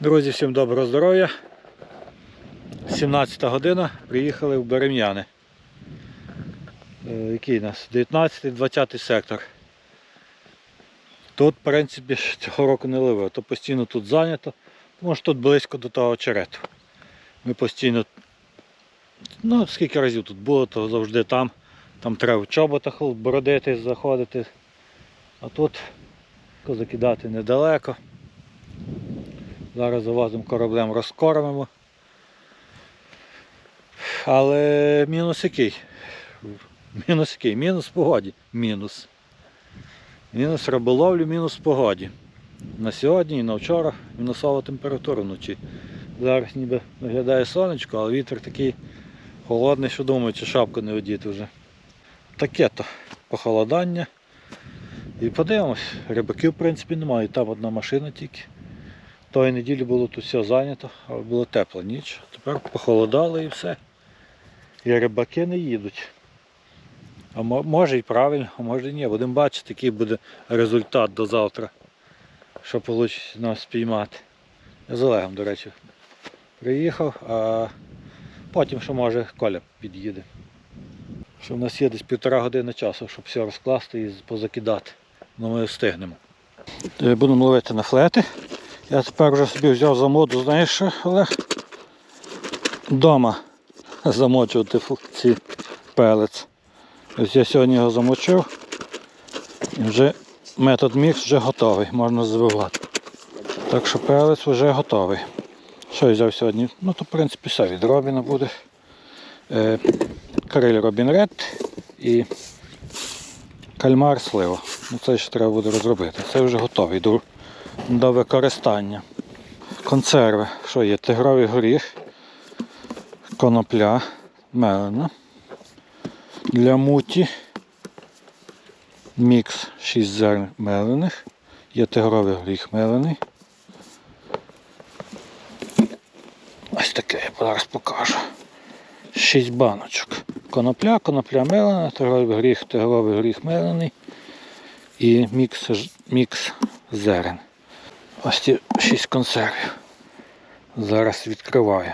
Друзі, всім доброго здоров'я. 17 година, приїхали в Берем'яни. Е, Який у нас? 19-20 сектор. Тут, в принципі, цього року не ливе, то постійно тут зайнято, тому що тут близько до того очерету. Ми постійно, ну скільки разів тут було, то завжди там. Там треба в чоботах бородити, заходити. А тут закидати недалеко. Зараз завозимо кораблем, розкормимо. Але мінус який? Мінус який? Мінус погоді. Мінус. Мінус риболовлі, мінус погоді. На сьогодні і на вчора мінусова температура вночі. Зараз ніби виглядає сонечко, але вітер такий холодний, що думаю, чи шапку не одіти вже. Таке то похолодання. І подивимось, рибаків в принципі немає, там одна машина тільки. Тої неділі було тут все зайнято, але було тепла ніч. Тепер похолодало і все. І рибаки не їдуть. А може і правильно, а може і ні. Будемо бачити, який буде результат до завтра. Що вийде нас спіймати. Я з Олегом, до речі, приїхав, а потім що може Коля під'їде. Що в нас є десь півтора години часу, щоб все розкласти і позакидати. Ну ми встигнемо. Е, Будемо ловити на флети. Я тепер вже собі взяв за моду, знаєш що, Олег? Дома замочувати ці пелець. Ось я сьогодні його замочив. І вже метод мікс вже готовий, можна забивати. Так що пелець вже готовий. Що я взяв сьогодні? Ну то в принципі все від Робіна буде. Е, Карель Робін Ред і кальмар слива. Ну це ще треба буде розробити. Це вже готовий до, використання. Консерви. Що є? Тигровий горіх, конопля, мелена. Для муті мікс 6 зерн мелених. Є тигровий горіх мелений. Ось таке я зараз покажу. 6 баночок. Конопля, конопля мелена, тигровий горіх, тигровий горіх мелений і мікс, мікс зерен. Ось ці 6 консервів. Зараз відкриваю.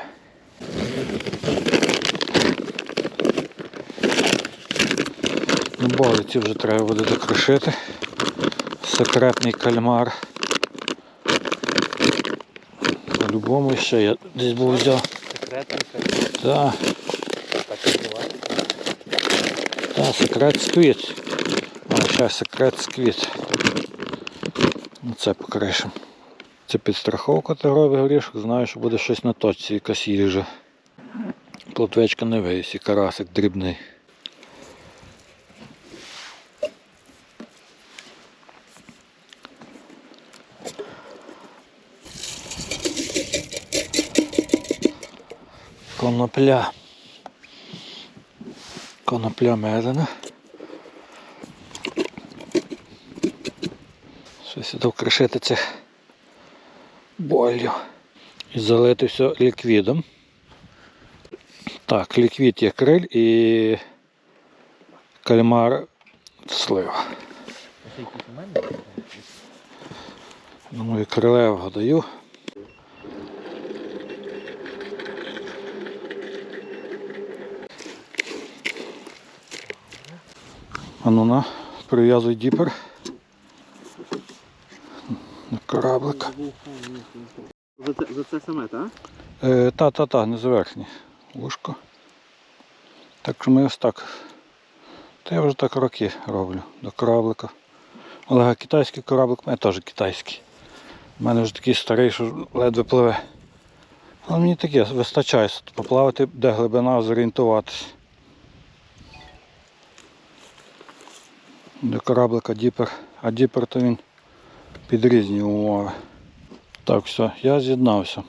Ну, Болиці вже треба буде докришити. Секретний кальмар. По-любому ще я десь був взяв. Секретненько, Так, так і називається. та, секрет сквіт. А, ще секрет сквіт. Ну, Це покришимо. Це підстраховка тигровий горішок, знаю, що буде щось на точці, якась їжа. Плотвечка не вийсь і карасик дрібний. Конопля. Конопля медена. Щось іду кришити цих болью. І залити все ліквідом. Так, ліквід є криль і кальмар слива. Ось якийсь у крилевого даю. А ну на, прив'язуй діпер. Кораблик. За це, за це саме, так? Е, та, та, та, не зверхні. Вушко. Так що ми ось так. Та я вже так роки роблю до кораблика. Але китайський кораблик у мене теж китайський. У мене вже такий старий, що ледве пливе. Але мені таке вистачає поплавати, де глибина, зорієнтуватися. До кораблика діпер, а діпер то він під різні умови. Так, все, я з'єднався.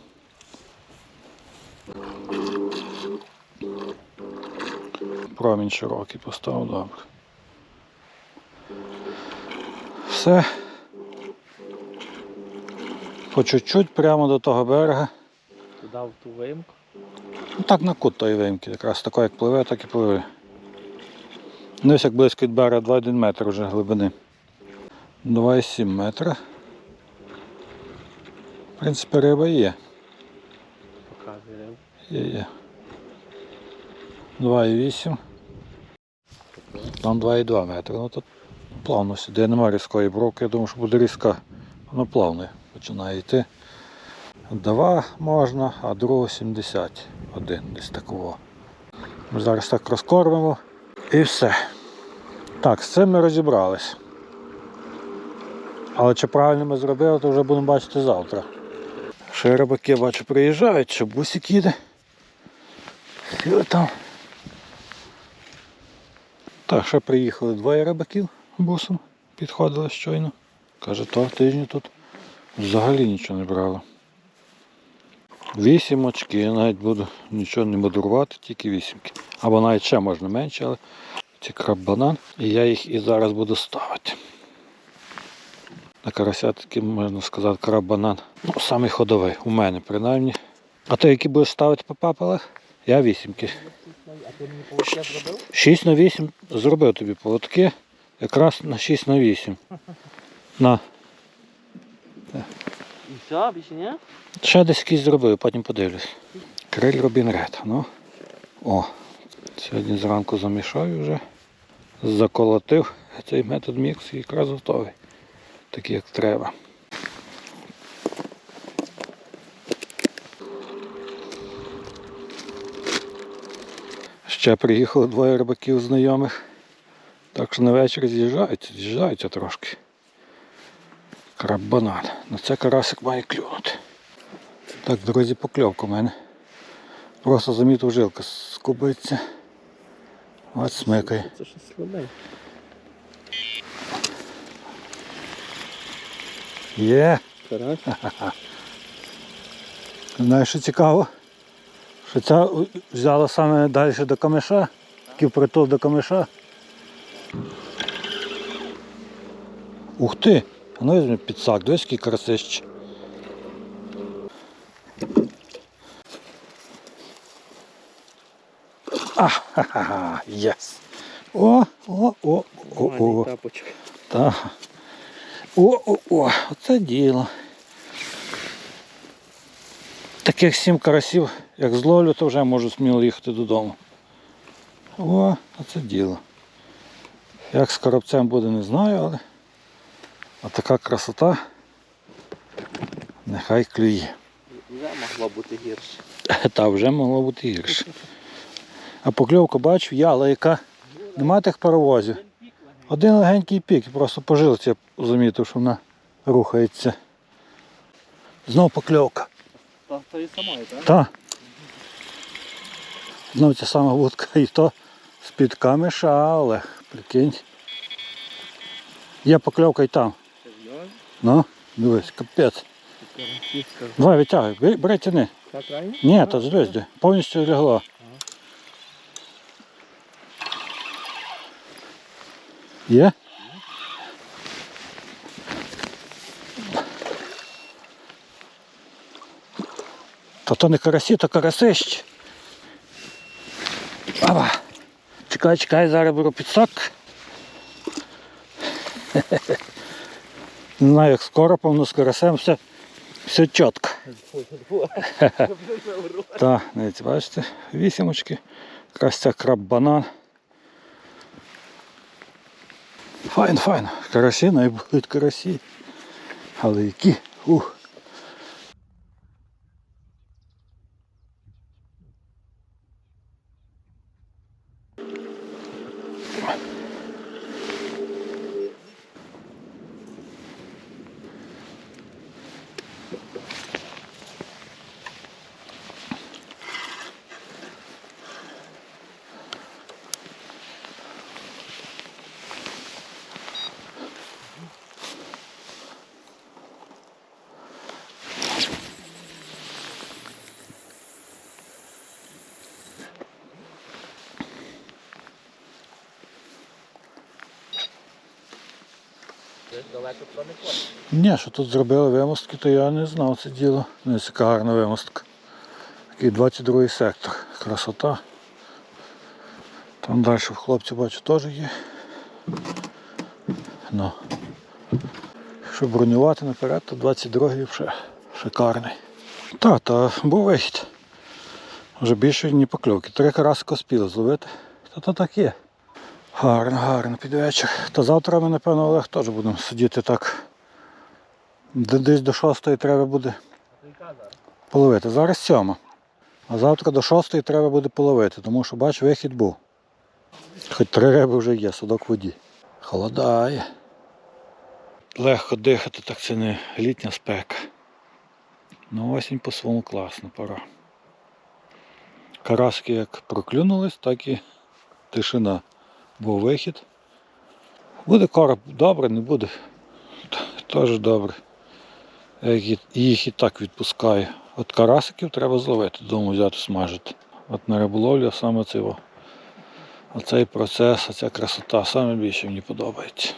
Промінь широкий поставив, добре. Все. По чуть-чуть прямо до того берега. Туди в ту виїмку. Ну так на кут тої вимки, якраз тако як пливе, так і пливе. Ну ось як близько від берега 2,1 метр вже глибини. 2,7 метра. В принципі, риба є. Показує рибу. Є, є. 2,8. Там 2,2 метри. Ну тут плавно сюди. Немає різкої бровки. Я думаю, що буде різка. Воно плавно починає йти. Два можна, а другого 71 десь такого. Ми зараз так розкормимо і все. Так, з цим ми розібрались. Але чи правильно ми зробили, то вже будемо бачити завтра. Ще рибаки, бачу, приїжджають, ще бусик їде. Сіли там. Так, ще приїхали двоє рибаків бусом, підходили щойно. Каже, того тижня тут взагалі нічого не брало. Вісім очки, я навіть буду нічого не буду тільки вісімки. Або навіть ще можна менше, але це краб-банан. І я їх і зараз буду ставити. На карася таки можна сказати краб-банан. Ну, самий ходовий, у мене принаймні. А ти які будеш ставити по папелах? Я вісімки. А ти мені поводки зробив? 6 на 8 зробив тобі поводки. Якраз на 6 на 8. На. І все, більше ні? Ще десь якийсь зробив, потім подивлюсь. Криль Робін Ред. Ну. О. Сьогодні зранку замішаю вже. Заколотив цей метод мікс і якраз готовий. Такий як треба. Ще приїхало двоє рибаків знайомих. Так що на вечір з'їжджаються, з'їжджаються трошки. Краб-банан. На це карасик має клюнути. Так, друзі, покльовка в мене. Просто замітив жилка скубиться. От смикає. Це щось слабе. Є. Карась. Знаєш, що цікаво? Що ця взяла саме далі до камеша, такий притул до камеша. Ух ти! А ну візьми підсак, дивись, який красищ. А, ха-ха-ха, єс. О, о, о, о, о. Так. О, о, о, оце діло. Таких сім карасів, як зловлю, то вже можу сміло їхати додому. О, оце діло. Як з коробцем буде, не знаю, але отака красота. Нехай клює. Вже могло бути гірше. Та вже могло бути гірше. А покльовку бачу, я, але яка нема тих паровозів. Один легенький пік, просто по жилці я замітив, що вона рухається. Знов покльовка. Та тої самої, так? Та. Знов ця сама вудка і то з-під камеша, але прикинь. Є покльовка і там. Ну, дивись, капець. Давай витягуй, бери, тяни. Так? Ні, то звезди. Повністю лягло. Є? Та то не карасі, то карасищ. Ава. Чекай, чекай, зараз беру підсак. Не знаю, як скоро, повно з карасем, все, все чітко. Так, бачите, вісімочки. Якраз краб-банан. Файн, файн. Карасі, най будуть карасі. Але які? Ух. Далеко туди не ходить. Ні, що тут зробили вимостки, то я не знав це діло. Не яка гарна вимостка. Такий 22 сектор. Красота. Там далі в хлопців бачу теж є. Ну. Щоб бронювати наперед, то 22-й вже Шикарний. Та, та був вихід. Вже більше ні покльовки. Три карасика спіли зловити. Та то так є. Гарно, гарно під вечір. Та завтра ми, напевно, Олег теж будемо сидіти так. Десь до шостої треба буде половити. Зараз сьома. А завтра до шостої треба буде половити, тому що бач, вихід був. Хоч три риби вже є, садок в воді. Холодає. Легко дихати, так це не літня спека. Ну осінь по-своєму класно, пора. Караски як проклюнулись, так і тишина. Був вихід. Буде короб добре, не буде. Теж добре. Я їх і- їх і так відпускаю. От карасиків треба зловити, дому взяти смажити. От на риболовлю саме цього. Оцей процес, оця красота саме більше мені подобається.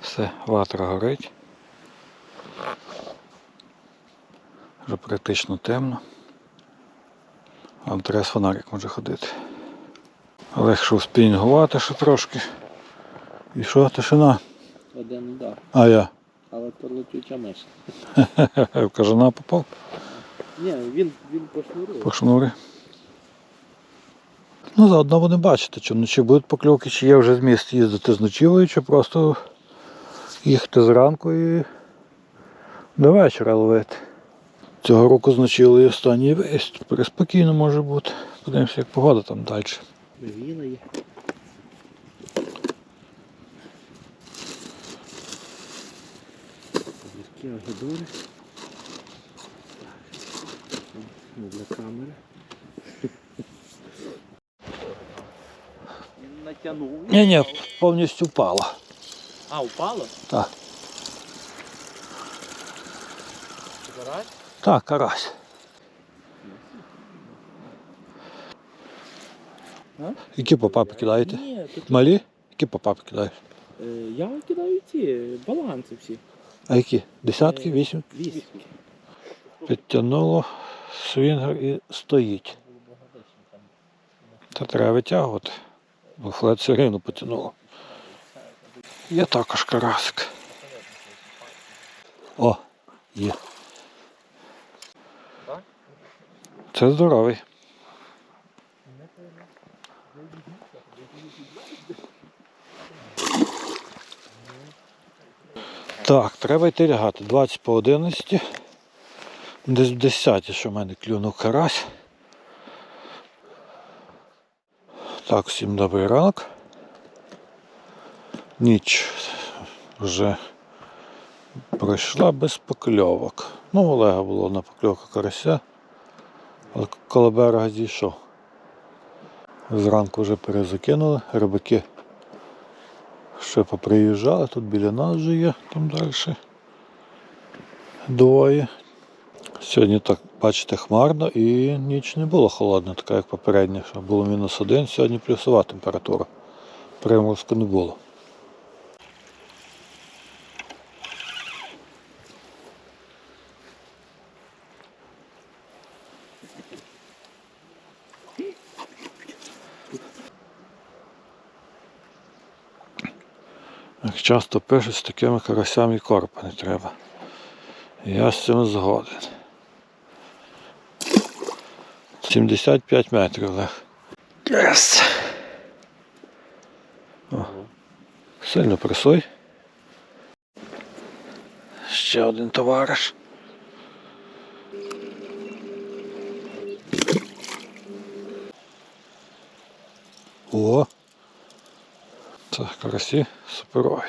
Все, ватра горить. Вже практично темно. Вам треба з фонарик може ходити. Олег йшов спінінгувати ще трошки. І що, тишина? Один удар. А я. Але то летюча миша. В кажана попав Ні, він, він по шнурі. Ну, заодно будемо бачити, чи вночі будуть покльовки, чи є вже зміст їздити з ночівлею, чи просто їхати зранку і до вечора ловити. Цього року з ночівлею останній виїзд. Переспокійно може бути. Подивимося, як погода там далі. Віна є. Для камери. Він натягнув. Ні, ні, повністю впала. А, упало? Так, Зараз? Так, карась. А? Які попапи кидаєте? Ні, тут Малі? Які попапи кидаєш? е, я кидаю ці баланси всі. А які? Десятки, Е, вісім? Вісімки. Підтягнуло свінгер і стоїть. Та треба витягувати. Бо флет все рівно потягнуло. Є також карасик. О, є. Так? Це здоровий. Так, треба йти лягати. 20 по 11. Десь в 10, що в мене клюнув карась. Так, всім добрий ранок. Ніч вже пройшла без покльовок. Ну, Олега було на покльовка карася, але коло берега зійшов. Зранку вже перезакинули, рибаки ще поприїжджали, тут біля нас вже є, там далі. Двоє. Сьогодні так, бачите, хмарно і ніч не було холодна, така як попередня, що було мінус один, сьогодні плюсова температура. Приморозку не було. Часто пишуть, з такими карасями і корпа не треба. Я з цим згоден. 75 метрів Олег. Yes. О, сильно пресуй. Ще один товариш. О! Це карасі суперові.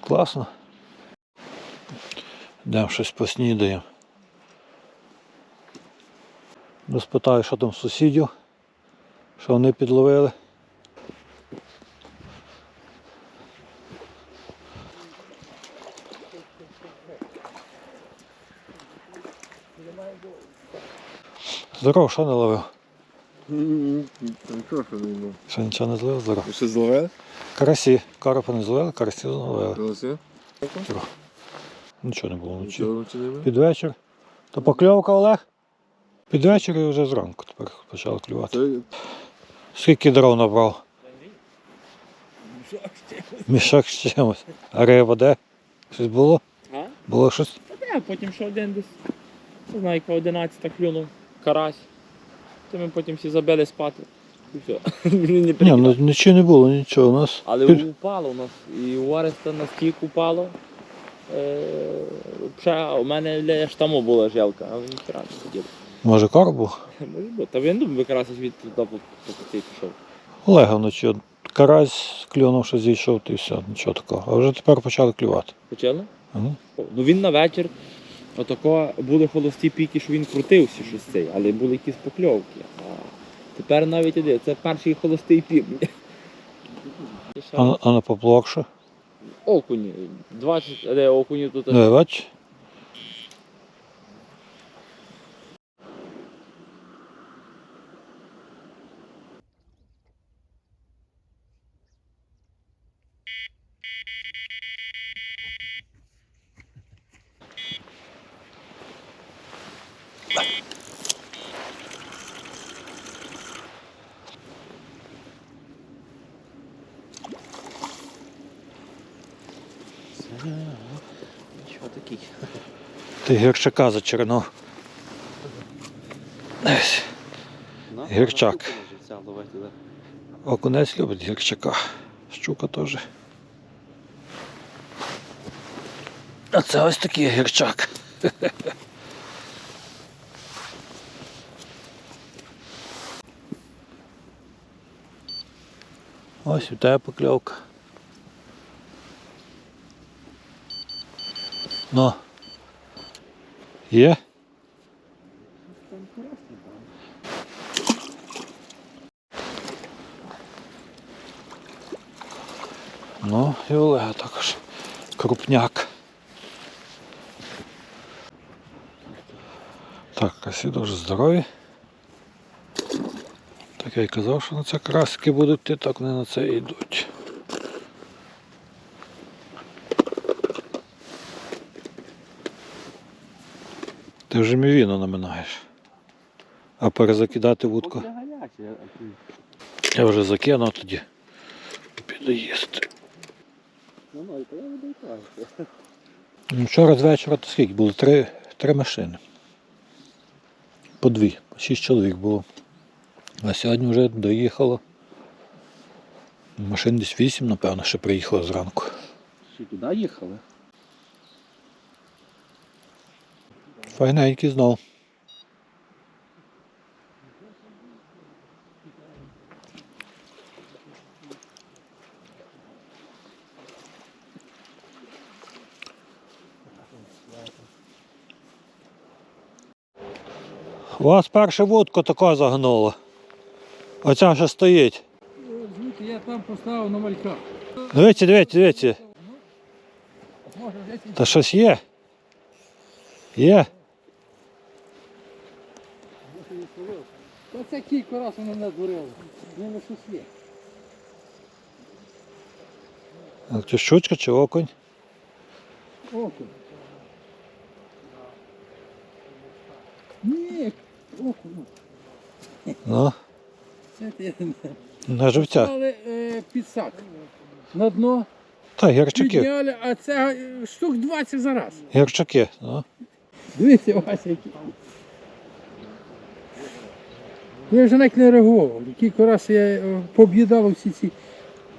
Класно. Йдемо щось поснідаємо. Ну, спитаю, що там сусідів, що вони підловили. Здорово, що не ловив? Що, нічого не зловив? Ви що зловили? Карасі. Карапа не зловили, карасі зловили. Голоси? Нічого не було вночі. Під вечір. То покльовка Олег? Під вечір і вже зранку тепер почало клювати. Скільки дров набрав? Мішок з чимось. А риба де? Щось було? Було щось? Та потім ще один десь. Не знаю, яка 11 клюнув. Карась. То ми потім всі забили спати. І все. Він не Ні, ну нічого не було, нічого. У нас. Але пів- упало у нас. І у Ореста на стік упало. Е, у мене ля, ж там була жилка, а він не хотів. Може кар був? Може бути. Та він думав, якраз звідти туди по, по пути пішов. Олега вночі. от Карась клюнув, що зійшов, і все, нічого такого. А вже тепер почали клювати. Почали? О, Ну він на вечір. Отако були холості піки, що він крутився щось цей, але були якісь покльовки. А тепер навіть іде, це перший холостий пік. А, на- а на поплавок що? Окуні. 20, де окуні тут. Не, бач? Такий? Ти гірчака зачернув. Ось. Гірчак. Окунець любить гірчака. Щука теж. А це ось такий гірчак. Ось у тебе покльовка. Ну. Є? Ну, і Олега також. Крупняк. Так, всі дуже здорові. Так я й казав, що на це краски будуть йти, так вони на це йдуть. Ти вже мівіну наминаєш. А перезакидати вудку? Я вже закинув тоді. Піду їсти. Ну, Вчора з вечора то скільки було? Три, три машини. По дві, по шість чоловік було. А сьогодні вже доїхало. Машин десь вісім, напевно, ще приїхало зранку. Що туди їхали? Файненький знов. У вас перше вудку тако загнуло. Оця ще стоїть. Звідти я там поставив на малька. Дивіться, дивіться, дивіться. Та щось є. Є. Оце кілька разів воно мене дурило. Воно щось є. А Чи щучка, чи окунь? Окунь. Ні, окунь. Ну, Це ти на живця. Стали е, підсак. На дно Та, гірчаки. підняли, а це е, штук 20 за раз. Гірчаки. Ну. Дивіться, Вася, які. Я вже навіть не реагував. Кілька разів я е, пооб'їдав всі ці,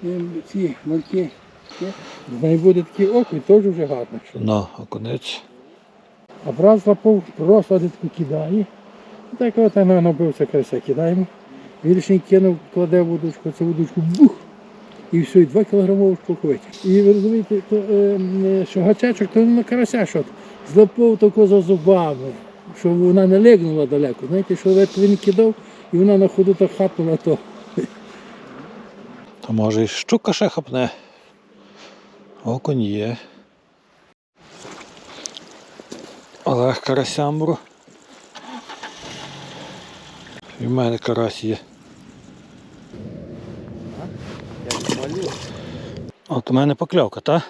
е, ці мальки. Не буде такий окунь, теж вже гарно. що. Ну, окунець. А брат злапав, просто один таку кидає. Так от набився карася, кидаємо. Віршник кинув, кладе в удочку, це удочку бух. І все, і два кілограмову штуку. І ви розумієте, то, е, е, що гачечок, то на карася що злапав тако за зубами, щоб вона не легнула далеко. Знаєте, що він кидав, і вона на ходу так хапнула то. То може і щука ще хапне. Окунь є. Олег карасямбру. І в мене карась є. От у мене покльовка, так?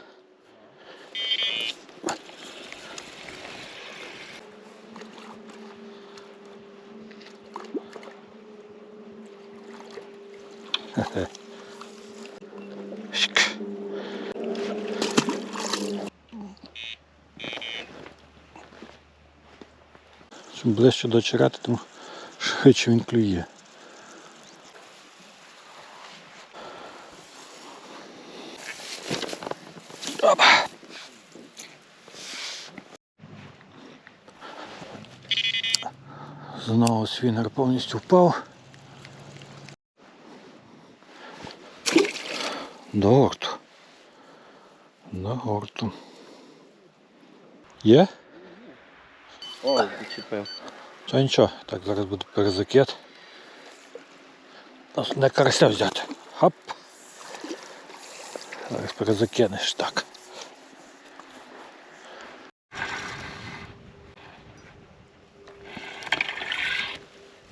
Ближче до очерети, тим швидше він клює. Знову свінер повністю впав. До горту. До горту. Є? О, зачепив. Та нічого, так зараз буде перезакид. Нас не карася взяти. Хоп. Зараз перезакинеш так.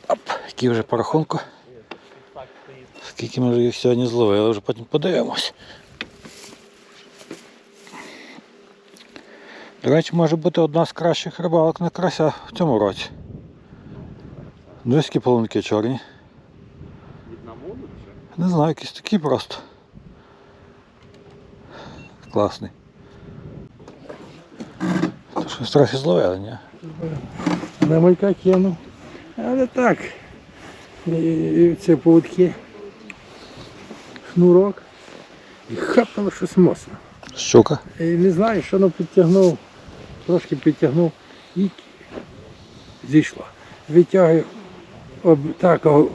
Оп, який вже по рахунку. Скільки ми вже їх сьогодні зловили, вже потім подивимось. До речі, може бути одна з кращих рибалок на карася в цьому році. Диски полонки чорні. Не знаю, якісь такі просто. Класний. То щось трохи зловили, ні? На малька кинув. Але так. І, це поводки. Шнурок. І хапнуло щось моцно. Щука. І не знаю, що воно підтягнув. Трошки підтягнув і зійшло. Витягую об так о,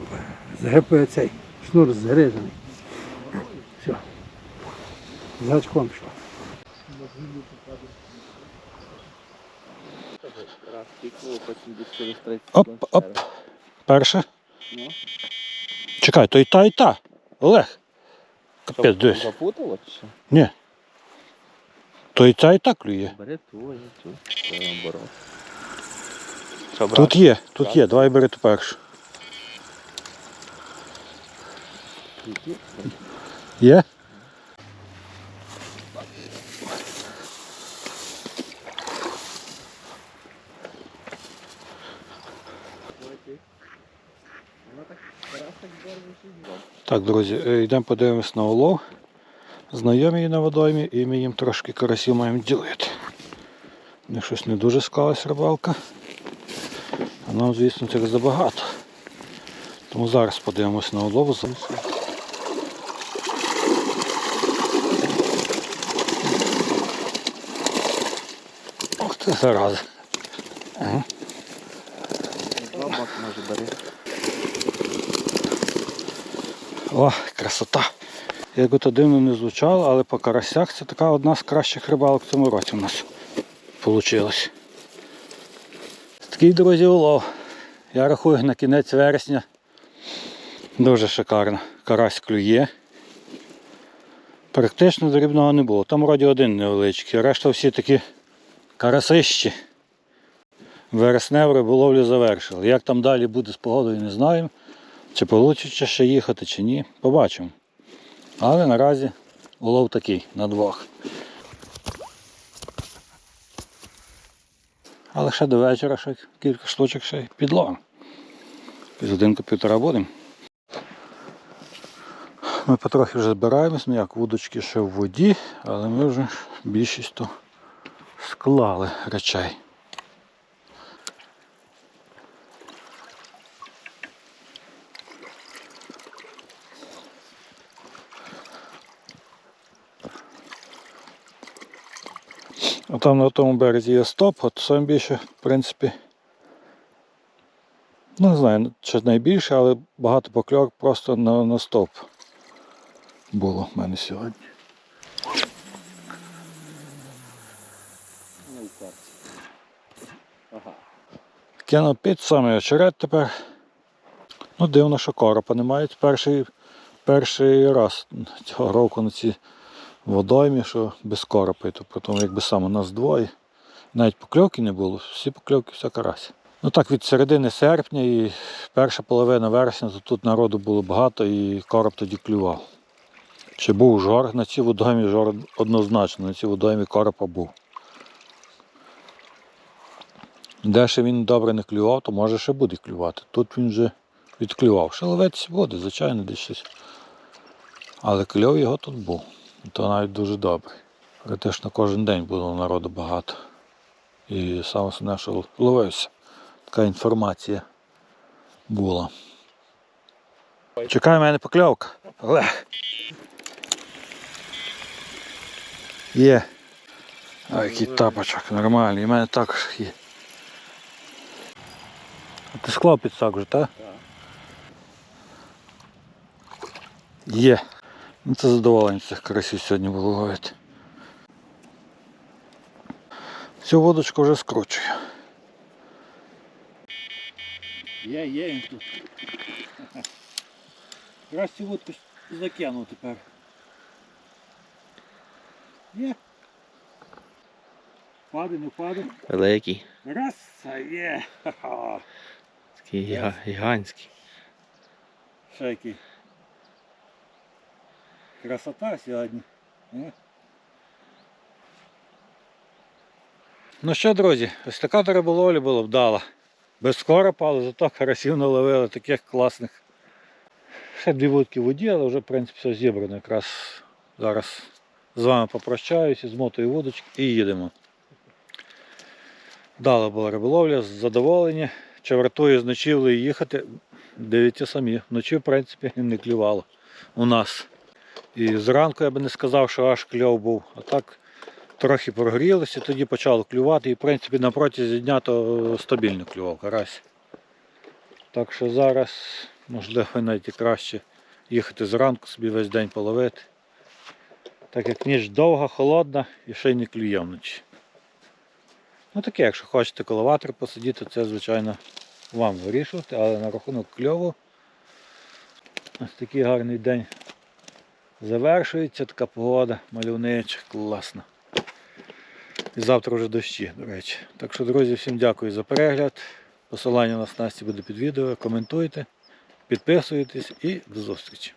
згребує цей шнур згризаний. Все. З гачком 30 Оп, оп. Перше. Чекай, то і та, і та. Олег. Капець, дивись. Запутало чи що? Ні. То і та, і та клює. Бери ту, і. Це наоборот. Що? Тут є, тут є. Давай бери ту першу. Які? Є? Так, друзі, е, йдемо подивимось на улов. Знайомі на водоймі і ми їм трошки карасів маємо ділити. У них щось не дуже склалась рибалка. А нам, звісно, цих забагато. Тому зараз подивимось на улов. Ох ти зараза. Бери. О, красота. Як би то дивно не звучало, але по карасях це така одна з кращих рибалок в цьому році у нас вийшло. Такий, друзі, улов. Я рахую на кінець вересня. Дуже шикарно. Карась клює. Практично дрібного не було. Там вроді один невеличкий, решта всі такі карасищі. Вересневу риболовлю завершили. Як там далі буде з погодою, не знаємо. Чи вийде ще їхати, чи ні, побачимо. Але наразі улов такий на двох. Але ще до вечора ще кілька штучок ще підловимо. З годинку-півтора будемо. Ми потрохи вже збираємось, ну як вудочки ще в воді, але ми вже більшість то склали речей. Там на тому березі є стоп, от сам більше, в принципі, ну не знаю, чи найбільше, але багато покльовок просто на, на стоп було в мене сьогодні. Ну. Кинув під самий очерет тепер. Ну, дивно, що коропа немає. Перший, перший раз цього року на цій водоймі, що без коропа. То потім, якби саме у нас двоє. Навіть покльовки не було, всі покльовки вся карась. Ну так, від середини серпня і перша половина вересня, то тут народу було багато і короб тоді клював. Чи був жор на цій водоймі, жор однозначно, на цій водоймі коропа був. Де ще він добре не клював, то може ще буде клювати. Тут він вже відклював. Ловитися буде, звичайно, десь. Але кльов його тут був. То навіть дуже добре. Практично кожен день було народу багато. І саме основне, що ловився. Така інформація була. Чекає мене покльовка. Але. Є. А який тапочок, нормальний. У мене також є. А ти склав підсак вже, так? Так. Є. Ну це задоволення цих карасів сьогодні було ловити. Цю водочку вже скручую. Є, є він тут. Раз цю водку закинув тепер. Є. Впаде, не впаде. Великий. Раз, а є. Такий гігантський. Ще який. Красота сьогодні. Е? Ну що, друзі, ось така до риболовлі була вдала. Без коропа, але зато карасів наловили таких класних. Ще дві вудки в воді, але вже в принципі все зібрано. Якраз зараз з вами попрощаюся, змотую вудочки і їдемо. Вдала була риболовля, задоволені. Чи вартує з ночівлею їхати? Дивіться самі. Вночі, в принципі, не клювало у нас. І зранку я би не сказав, що аж кльов був. А так трохи прогрілося, тоді почало клювати. І в принципі на протязі дня то стабільно клював карась. Так що зараз, можливо, навіть краще їхати зранку собі весь день половити. Так як ніч довга, холодна і ще й не клює вночі. Ну таке, якщо хочете коловатор посидіти, це звичайно вам вирішувати, але на рахунок кльову ось такий гарний день завершується, така погода, мальовнича, класна. І завтра вже дощі, до речі. Так що, друзі, всім дякую за перегляд. Посилання на снасті буде під відео. Коментуйте, підписуйтесь і до зустрічі.